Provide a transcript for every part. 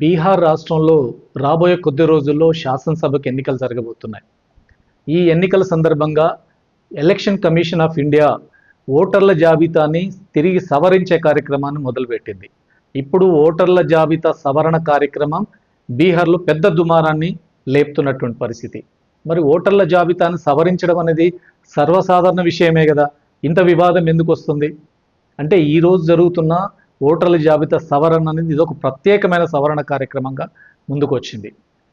బీహార్ రాష్ట్రంలో రాబోయే కొద్ది రోజుల్లో శాసనసభకు ఎన్నికలు జరగబోతున్నాయి. ఈ ఎన్నికల సందర్భంగా ఎలక్షన్ కమిషన్ ఆఫ్ ఇండియా ఓటర్ల జాబితాని తిరిగి సవరించే కార్యక్రమాన్ని మొదలుపెట్టింది. ఇప్పుడు ఓటర్ల జాబితా సవరణ కార్యక్రమం బీహార్లో పెద్ద దుమారాన్ని లేపుతున్నటువంటి పరిస్థితి. మరి ఓటర్ల జాబితాను సవరించడం అనేది సర్వసాధారణ విషయమే కదా? ఇంత వివాదం ఎందుకు వస్తుంది? అంటే ఈరోజు జరుగుతున్న ఓటర్ల జాబితా సవరణ అనేది ఇది ఒక ప్రత్యేకమైన సవరణ కార్యక్రమంగా ముందుకొచ్చింది.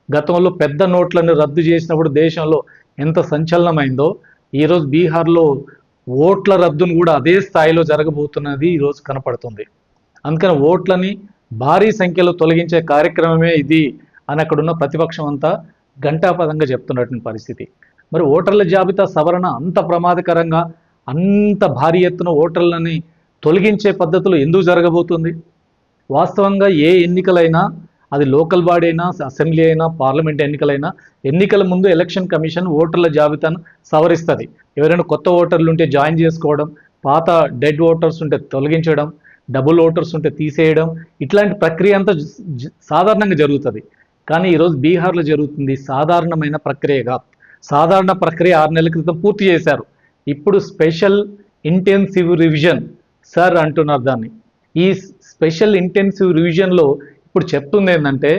గతంలో పెద్ద నోట్లను రద్దు చేసినప్పుడు దేశంలో ఎంత సంచలనమైందో ఈరోజు బీహార్లో ఓట్ల రద్దును కూడా అదే స్థాయిలో జరగబోతున్నది ఈరోజు కనపడుతుంది. అందుకని ఓట్లని భారీ సంఖ్యలో తొలగించే కార్యక్రమమే ఇది అని అక్కడున్న ప్రతిపక్షం అంతా ఘంటాపదంగా చెప్తున్నటువంటి పరిస్థితి. మరి ఓటర్ల జాబితా సవరణ అంత ప్రమాదకరంగా అంత భారీ ఎత్తున ఓటర్లని తొలగించే పద్ధతులు ఎందుకు జరగబోతుంది? వాస్తవంగా ఏ ఎన్నికలైనా అది లోకల్ బాడీ అయినా అసెంబ్లీ అయినా పార్లమెంట్ ఎన్నికలైనా ఎన్నికల ముందు ఎలక్షన్ కమిషన్ ఓటర్ల జాబితాను సవరిస్తుంది. ఎవరైనా కొత్త ఓటర్లు ఉంటే జాయిన్ చేసుకోవడం పాత డెడ్ ఓటర్స్ ఉంటే తొలగించడం డబుల్ ఓటర్స్ ఉంటే తీసేయడం ఇట్లాంటి ప్రక్రియ అంతా సాధారణంగా జరుగుతుంది. కానీ ఈరోజు బీహార్లో జరుగుతుంది సాధారణమైన ప్రక్రియగా సాధారణ ప్రక్రియ ఆరు నెలల క్రితం పూర్తి చేశారు. ఇప్పుడు స్పెషల్ ఇంటెన్సివ్ రివిజన్ సార్ అంటున్నారు దాన్ని. ఈ స్పెషల్ ఇంటెన్సివ్ రివిజన్లో ఇప్పుడు చెప్తుంది ఏంటంటే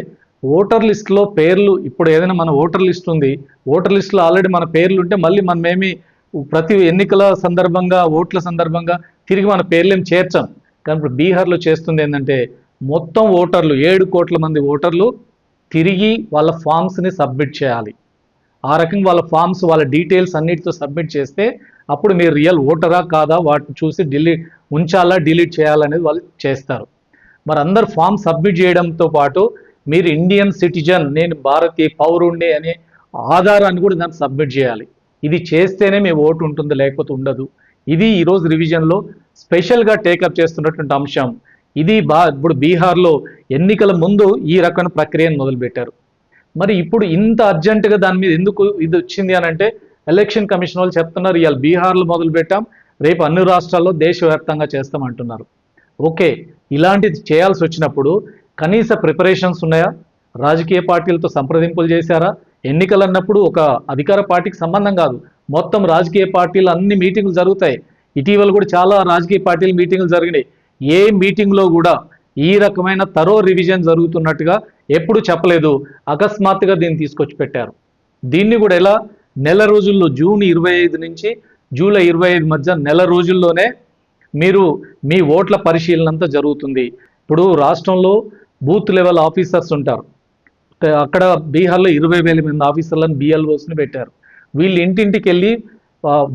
ఓటర్ లిస్ట్లో పేర్లు ఇప్పుడు ఏదైనా మన ఓటర్ లిస్ట్ ఉంది ఓటర్ లిస్ట్లో ఆల్రెడీ మన పేర్లు ఉంటే మళ్ళీ మనమేమి ప్రతి ఎన్నికల సందర్భంగా ఓట్ల సందర్భంగా తిరిగి మన పేర్లేం చేర్చాం. కానీ ఇప్పుడు బీహార్లో చేస్తుంది ఏంటంటే మొత్తం ఓటర్లు ఏడు కోట్ల మంది ఓటర్లు తిరిగి వాళ్ళ ఫామ్స్ని సబ్మిట్ చేయాలి. ఆ రకంగా వాళ్ళ ఫామ్స్ వాళ్ళ డీటెయిల్స్ అన్నిటితో సబ్మిట్ చేస్తే అప్పుడు మీరు రియల్ ఓటరా కాదా వాటిని చూసి డిలీట్ ఉంచాలా డిలీట్ చేయాలనేది వాళ్ళు చేస్తారు. మరి అందరు ఫామ్ సబ్మిట్ చేయడంతో పాటు మీరు ఇండియన్ సిటిజన్ నేను భారతీయ పౌరుణ్ణి అనే ఆధారాన్ని కూడా దాన్ని సబ్మిట్ చేయాలి. ఇది చేస్తేనే మీ ఓటు ఉంటుంది లేకపోతే ఉండదు. ఇది ఈరోజు రివిజన్లో స్పెషల్గా టేకప్ చేస్తున్నటువంటి అంశం. ఇది బా ఇప్పుడు బీహార్లో ఎన్నికల ముందు ఈ రకమైన ప్రక్రియను మొదలుపెట్టారు. మరి ఇప్పుడు ఇంత అర్జెంటుగా దాని మీద ఎందుకు ఇది వచ్చింది అని అంటే ఎలక్షన్ కమిషన్ వాళ్ళు చెప్తున్నారు ఇవాళ బీహార్లో మొదలు పెట్టాం రేపు అన్ని రాష్ట్రాల్లో దేశవ్యాప్తంగా చేస్తామంటున్నారు. ఓకే ఇలాంటిది చేయాల్సి వచ్చినప్పుడు కనీస ప్రిపరేషన్స్ ఉన్నాయా? రాజకీయ పార్టీలతో సంప్రదింపులు చేశారా? ఎన్నికలు అన్నప్పుడు ఒక అధికార పార్టీకి సంబంధం కాదు. మొత్తం రాజకీయ పార్టీలు అన్ని మీటింగ్లు జరుగుతాయి. ఇటీవల కూడా చాలా రాజకీయ పార్టీల మీటింగ్లు జరిగినాయి. ఏ మీటింగ్లో కూడా ఈ రకమైన తరో రివిజన్ జరుగుతున్నట్టుగా ఎప్పుడు చెప్పలేదు. అకస్మాత్తుగా దీన్ని తీసుకొచ్చి పెట్టారు. దీన్ని కూడా ఎలా? నెల రోజుల్లో జూన్ ఇరవై ఐదు నుంచి జూలై ఇరవై ఐదు మధ్య నెల రోజుల్లోనే మీరు మీ ఓట్ల పరిశీలన అంతా జరుగుతుంది. ఇప్పుడు రాష్ట్రంలో బూత్ లెవెల్ ఆఫీసర్స్ ఉంటారు. అక్కడ బీహార్లో ఇరవై వేల మంది ఆఫీసర్లను బిఎల్ఓస్ని పెట్టారు. వీళ్ళు ఇంటింటికి వెళ్ళి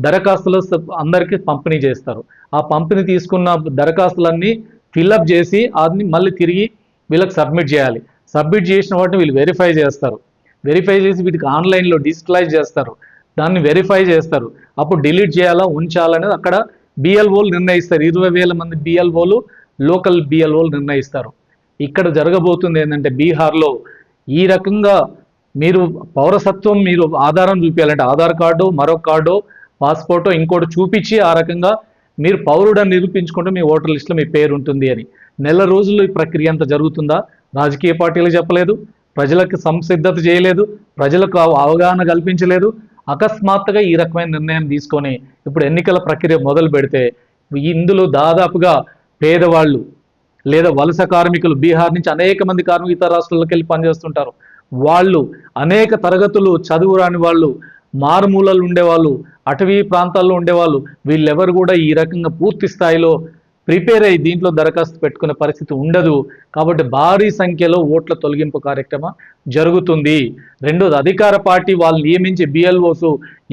దరఖాస్తులు అందరికీ పంపిణీ చేస్తారు. ఆ పంపిణీ తీసుకున్న దరఖాస్తులన్నీ ఫిల్అప్ చేసి అది మళ్ళీ తిరిగి వీళ్ళకి సబ్మిట్ చేయాలి. సబ్మిట్ చేసిన వాటిని వీళ్ళు వెరిఫై చేస్తారు. వెరిఫై చేసి వీటికి ఆన్లైన్లో డిజిటలైజ్ చేస్తారు. దాన్ని వెరిఫై చేస్తారు. అప్పుడు డిలీట్ చేయాలా ఉంచాలనేది అక్కడ బిఎల్ఓలు నిర్ణయిస్తారు. ఇరవై వేల మంది బిఎల్ఓలు లోకల్ బిఎల్ఓలు నిర్ణయిస్తారు. ఇక్కడ జరగబోతుంది ఏంటంటే బీహార్లో ఈ రకంగా మీరు పౌరసత్వం మీరు ఆధారం చూపించాలంటే ఆధార్ కార్డు మరొక కార్డు పాస్పోర్టో ఇంకోటి చూపించి ఆ రకంగా మీరు పౌరుడని నిరూపించుకుంటే మీ ఓటర్ లిస్టులో మీ పేరు ఉంటుంది అని. నెల రోజుల్లో ఈ ప్రక్రియ అంతా జరుగుతుందా? రాజకీయ పార్టీలు చెప్పలేదు ప్రజలకు సంసిద్ధత చేయలేదు ప్రజలకు అవ- అవగాహన కల్పించలేదు. అకస్మాత్తుగా ఈ రకమైన నిర్ణయం తీసుకొని ఇప్పుడు ఎన్నికల ప్రక్రియ మొదలు పెడితే ఇందులో దాదాపుగా పేదవాళ్ళు లేదా వలస కార్మికులు బీహార్ నుంచి అనేక మంది కార్మికులు ఇతర రాష్ట్రాలకు వెళ్ళి పనిచేస్తుంటారు. వాళ్ళు అనేక తరగతులు చదువు రాని వాళ్ళు మారుమూలలు ఉండేవాళ్ళు అటవీ ప్రాంతాల్లో ఉండేవాళ్ళు వీళ్ళెవరు కూడా ఈ రకంగా పూర్తి స్థాయిలో ప్రిపేర్ అయ్యి దీంట్లో దరఖాస్తు పెట్టుకునే పరిస్థితి ఉండదు. కాబట్టి భారీ సంఖ్యలో ఓట్ల తొలగింపు కార్యక్రమం జరుగుతుంది. రెండోది అధికార పార్టీ వాళ్ళు నియమించే బిఎల్ఓస్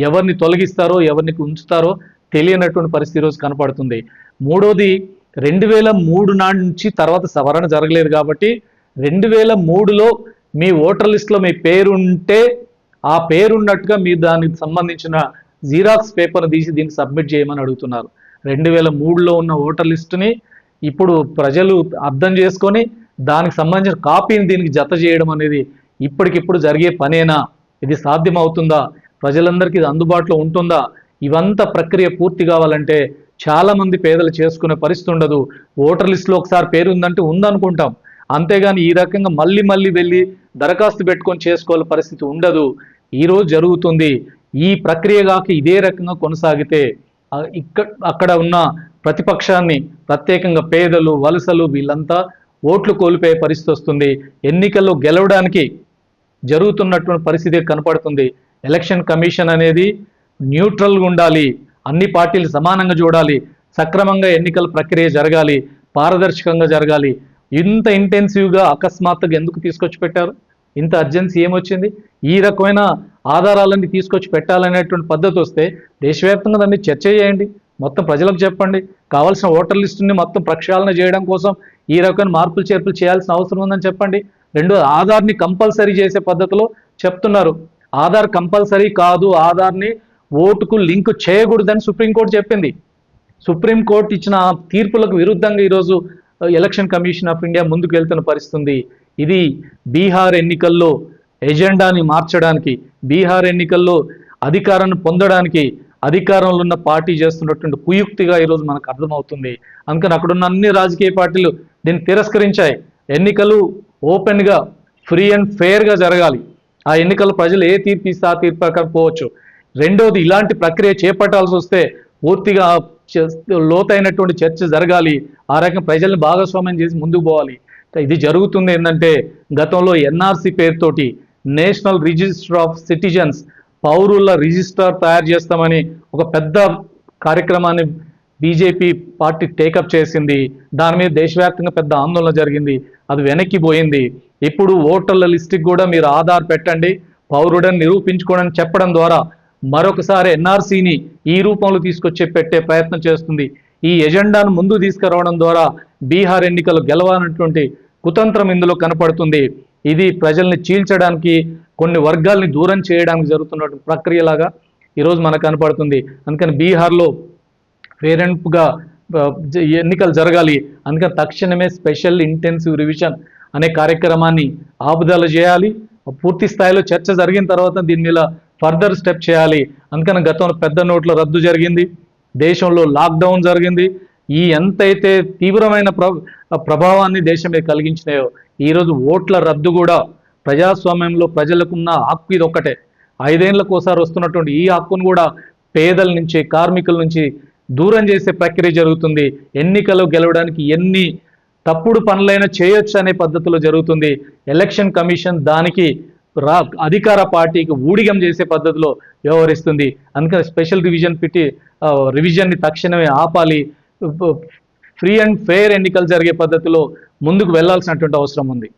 ఎవరిని తొలగిస్తారో ఎవరిని ఉంచుతారో తెలియనటువంటి పరిస్థితి ఈరోజు కనపడుతుంది. మూడోది రెండు వేల మూడు నాటి నుంచి తర్వాత సవరణ జరగలేదు కాబట్టి రెండు వేల మూడులో మీ ఓటర్ లిస్ట్లో మీ పేరు ఉంటే ఆ పేరున్నట్టుగా మీరు దానికి సంబంధించిన జీరాక్స్ పేపర్ తీసి దీన్ని సబ్మిట్ చేయమని అడుగుతున్నారు. రెండు వేల మూడులో ఉన్న ఓటర్ లిస్టుని ఇప్పుడు ప్రజలు అర్థం చేసుకొని దానికి సంబంధించిన కాపీని దీనికి జత చేయడం అనేది ఇప్పటికిప్పుడు జరిగే పనేనా? ఇది సాధ్యమవుతుందా? ప్రజలందరికీ ఇది అందుబాటులో ఉంటుందా? ఇవంతా ప్రక్రియ పూర్తి కావాలంటే చాలామంది పేదలు చేసుకునే పరిస్థితి ఉండదు. ఓటర్ లిస్టులో ఒకసారి పేరు ఉందంటే ఉందనుకుంటాం. అంతేగాని ఈ రకంగా మళ్ళీ మళ్ళీ వెళ్ళి దరఖాస్తు పెట్టుకొని చేసుకోవాల పరిస్థితి ఉండదు. ఈరోజు జరుగుతుంది. ఈ ప్రక్రియ కాక ఇదే రకంగా కొనసాగితే ఇక్కడ అక్కడ ఉన్న ప్రతిపక్షాన్ని ప్రత్యేకంగా పేదలు వలసలు వీళ్ళంతా ఓట్లు కోల్పోయే పరిస్థితి వస్తుంది. ఎన్నికల్లో గెలవడానికి జరుగుతున్నటువంటి పరిస్థితి కనపడుతుంది. ఎలక్షన్ కమిషన్ అనేది న్యూట్రల్గా ఉండాలి. అన్ని పార్టీలు సమానంగా చూడాలి. సక్రమంగా ఎన్నికల ప్రక్రియ జరగాలి. పారదర్శకంగా జరగాలి. ఇంత ఇంటెన్సివ్గా అకస్మాత్తుగా ఎందుకు తీసుకొచ్చి పెట్టారు ఇంత అర్జెన్సీ ఏమొచ్చింది? ఈ రకమైన ఆధారాలన్నీ తీసుకొచ్చి పెట్టాలనేటువంటి పద్ధతి వస్తే దేశవ్యాప్తంగా దాన్ని చర్చ చేయండి. మొత్తం ప్రజలకు చెప్పండి. కావాల్సిన ఓటర్ లిస్టుని మొత్తం ప్రక్షాళన చేయడం కోసం ఈ రకమైన మార్పులు చేర్పులు చేయాల్సిన అవసరం ఉందని చెప్పండి. రెండు ఆధార్ని కంపల్సరీ చేసే పద్ధతిలో చెప్తున్నారు. ఆధార్ కంపల్సరీ కాదు. ఆధార్ని ఓటుకు లింక్ చేయకూడదని సుప్రీంకోర్టు చెప్పింది. సుప్రీంకోర్టు ఇచ్చిన తీర్పులకు విరుద్ధంగా ఈరోజు ఎలక్షన్ కమిషన్ ఆఫ్ ఇండియా ముందుకు వెళ్తున్న పరిస్థితి ఇది బీహార్ ఎన్నికల్లో ఎజెండాని మార్చడానికి బీహార్ ఎన్నికల్లో అధికారాన్ని పొందడానికి అధికారంలో ఉన్న పార్టీ చేస్తున్నటువంటి కుయుక్తిగా ఈరోజు మనకు అర్థమవుతుంది. అందుకని అక్కడున్న అన్ని రాజకీయ పార్టీలు దీన్ని తిరస్కరించాయి. ఎన్నికలు ఓపెన్గా ఫ్రీ అండ్ ఫెయిర్గా జరగాలి. ఆ ఎన్నికల్లో ప్రజలు ఏ తీర్పు ఇస్తే ఆ తీర్పు ప్రకారం పోవచ్చు. రెండోది ఇలాంటి ప్రక్రియ చేపట్టాల్సి వస్తే పూర్తిగా లోతైనటువంటి చర్చ జరగాలి. ఆ రకంగా ప్రజల్ని భాగస్వామ్యం చేసి ముందుకు పోవాలి. ఇది జరుగుతుంది ఏంటంటే గతంలో ఎన్ఆర్సి పేరుతోటి నేషనల్ రిజిస్టర్ ఆఫ్ సిటిజన్స్ పౌరుల రిజిస్టర్ తయారు చేస్తామని ఒక పెద్ద కార్యక్రమాన్ని బీజేపీ పార్టీ టేకప్ చేసింది. దాని మీద దేశవ్యాప్తంగా పెద్ద ఆందోళన జరిగింది. అది వెనక్కి పోయింది. ఇప్పుడు ఓటర్ల లిస్టుకి కూడా మీరు ఆధార్ పెట్టండి పౌరుడని నిరూపించుకోవడం చెప్పడం ద్వారా మరొకసారి ఎన్ఆర్సీని ఈ రూపంలో తీసుకొచ్చి పెట్టే ప్రయత్నం చేస్తుంది. ఈ ఎజెండాను ముందు తీసుకురావడం ద్వారా బీహార్ ఎన్నికలు గెలవాలన్నటువంటి కుతంత్రం ఇందులో కనపడుతుంది. ఇది ప్రజల్ని చీల్చడానికి కొన్ని వర్గాల్ని దూరం చేయడానికి జరుగుతున్నటువంటి ప్రక్రియలాగా ఈరోజు మనకు కనపడుతుంది. అందుకని బీహార్లో పేరెంట్గా ఎన్నికలు జరగాలి. అందుకని తక్షణమే స్పెషల్ ఇంటెన్సివ్ రివిజన్ అనే కార్యక్రమాన్ని ఆపుదల చేయాలి. పూర్తి స్థాయిలో చర్చ జరిగిన తర్వాత దీని మీద ఫర్దర్ స్టెప్ చేయాలి. అందుకని గతంలో పెద్ద నోట్ల రద్దు జరిగింది. దేశంలో లాక్డౌన్ జరిగింది. ఈ ఎంతైతే తీవ్రమైన ప్ర ప్రభావాన్ని దేశం మీద కలిగించినాయో ఈరోజు ఓట్ల రద్దు కూడా ప్రజాస్వామ్యంలో ప్రజలకున్న హక్కు ఇది ఒక్కటే ఐదేళ్ళకు ఒకసారి వస్తున్నటువంటి ఈ హక్కును కూడా పేదల నుంచి కార్మికుల నుంచి దూరం చేసే ప్రక్రియ జరుగుతుంది. ఎన్నికలు గెలవడానికి ఎన్ని తప్పుడు పనులైనా చేయొచ్చు అనే పద్ధతిలో జరుగుతుంది. ఎలక్షన్ కమిషన్ దానికి రా అధికార పార్టీకి ఊడిగం చేసే పద్ధతిలో వ్యవహరిస్తుంది. అందుకని స్పెషల్ రివిజన్ పెట్టి రివిజన్ని తక్షణమే ఆపాలి. ఫ్రీ అండ్ ఫెయిర్ ఎన్నికలు జరిగే పద్ధతిలో ముందుకు వెళ్ళాల్సినటువంటి అవసరం ఉంది.